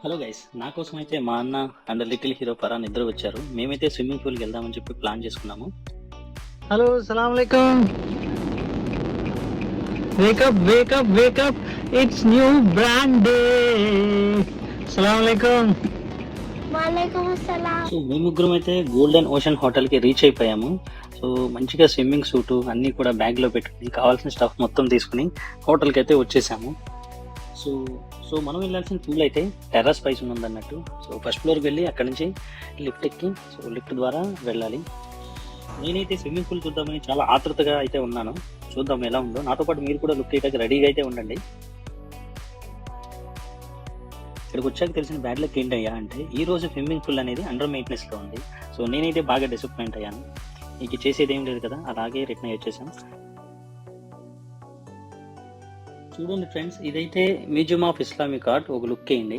Hello guys నా కోసం అయితే మా అన్న అండ్ లిటిల్ హీరో పరాన్ ఇద్దరు వచ్చారు. మేమైతే స్విమ్మింగ్ పూల్కి వెళ్దామని చెప్పి ప్లాన్ చేసుకున్నాము. హలో సలాం అలైకుమ్ wake up wake up wake up it's new brand day సలాం అలైకుమ్ సో మేము ముగ్గురం అయితే గోల్డెన్ ఓషన్ హోటల్కి రీచ్ అయిపోయాము. సో మంచిగా స్విమ్మింగ్ సూట్ అన్ని కూడా బ్యాగ్లో పెట్టుకుని కావాల్సిన స్టఫ్ మొత్తం తీసుకుని హోటల్కి అయితే వచ్చేసాము. సో సో మనం వెళ్ళాల్సిన పూల్ అయితే టెర్రస్ పైస్ ఉందన్నట్టు. సో ఫస్ట్ ఫ్లోర్కి వెళ్ళి అక్కడ నుంచి లిఫ్ట్ ఎక్కి సో లిఫ్ట్ ద్వారా వెళ్ళాలి. నేనైతే స్విమ్మింగ్ పూల్ చూద్దామని చాలా ఆతృతగా అయితే ఉన్నాను. చూద్దాం ఎలా ఉందో. నాతో పాటు మీరు కూడా లుక్ చేయడానికి రెడీగా అయితే ఉండండి. ఇక్కడికి వచ్చాక తెలిసిన బ్యాడ్ లక్ ఏంటయ్యా అంటే ఈ రోజు స్విమ్మింగ్ పూల్ అనేది అండర్ మెయింటెనెన్స్లో ఉంది. సో నేనైతే బాగా డిసప్పాయింట్ అయ్యాను. నీకు చేసేది ఏం లేదు కదా? అలాగే రిటర్న్ వచ్చేసాం. చూడండి ఫ్రెండ్స్ ఇదైతే మ్యూజియం ఆఫ్ ఇస్లామిక్ ఆర్ట్ ఒక లుక్ అయింది